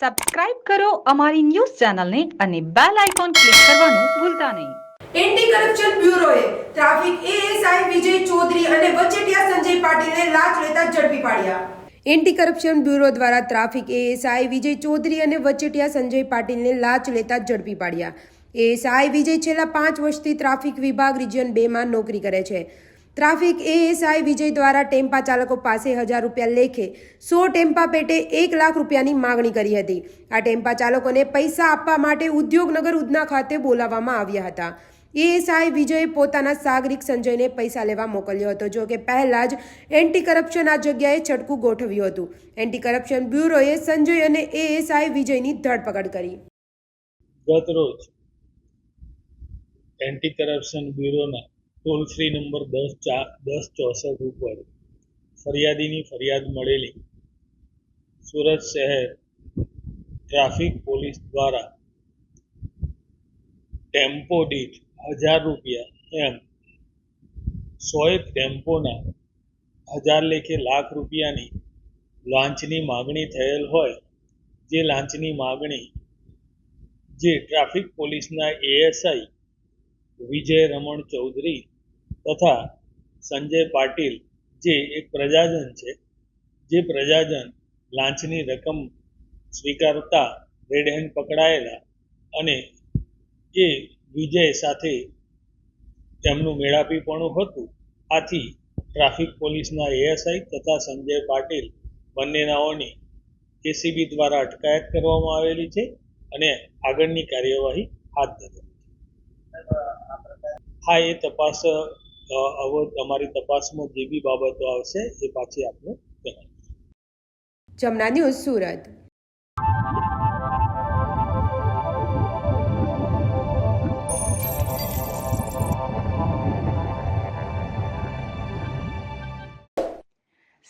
Subscribe કરો અમારી news ચેનલને અને બેલ આઇકોન ક્લિક કરવાનું ભૂલતા નહીં. એન્ટી કરપ્શન બ્યુરોએ ટ્રાફિક એએસઆઈ વિજય ચૌધરી અને વચેટિયા સંજય પાટીલને લાંચ લેતા ઝડપી પાડ્યા. એન્ટી કરપ્શન બ્યુરો દ્વારા ટ્રાફિક એએસઆઈ વિજય ચૌધરી અને વચેટિયા સંજય પાટીલને લાંચ લેતા ઝડપી પાડ્યા. એએસઆઈ વિજય છેલ્લા પાંચ વર્ષથી ટ્રાફિક વિભાગ રિજિયન બેમાં નોકરી કરે છે. ટ્રાફિક એએસઆઈ વિજય દ્વારા ટેમ્પા ચાલકો પાસે હજાર રૂપિયા લેખે સો ટેમ્પા પેટે એક લાખ રૂપિયાની માગણી કરી હતી. આ ટેમ્પા ચાલકોને પૈસા આપવા માટે ઉદ્યોગનગર ઉધના ખાતે બોલાવવામાં આવ્યા હતા. એએસઆઈ વિજયે પોતાના સાગરિક સંજયને પૈસા લેવા મોકલ્યો હતો જો કે પહેલા જ એન્ટી કરપ્શન આ જગ્યાએ છટકું ગોઠવ્યું હતું. એન્ટી કરપ્શન બ્યુરોએ સંજય અને એએસઆઈ વિજયની ધરપકડ કરી. ગત રોજ એન્ટી કરપ્શન બ્યુરોના ટોલ ફ્રી નંબર દસ ચાર દસ ચોસઠ ઉપર ફરિયાદીની ફરિયાદ મળેલી. સુરત શહેર ટ્રાફિક પોલીસ દ્વારા ટેમ્પો દીઠ હજાર રૂપિયા એમ સોએક ટેમ્પોના હજાર લેખે લાખ રૂપિયાની લાંચની માગણી થયેલ હોય, જે લાંચની માગણી જે ટ્રાફિક પોલીસના એએસઆઈ વિજય રમણ ચૌધરી તથા સંજય પાટીલ, જે એક પ્રજાજન છે, જે પ્રજાજન લાંચની રકમ સ્વીકારતા રેડ હેન્ડ પકડાયેલા અને એ વિજય સાથે તેમનું મેળાપીપણું હતું. આથી ટ્રાફિક પોલીસના એએસઆઈ તથા સંજય પાટીલ બંનેનાઓની કેસીબી દ્વારા અટકાયત કરવામાં આવેલી છે અને આગળની કાર્યવાહી હાથ ધરી હા એ તપાસ આવો હવે તમારી તપાસમાં જે બી બાબતો આવશે એ પાછી આપને જણાવીશ જમના ન્યૂઝ સુરત.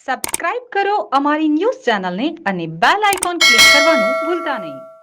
સબસ્ક્રાઇબ કરો અમારી ન્યૂઝ ચેનલને અને બેલ આઇકોન ક્લિક કરવાનું ભૂલતા નહીં.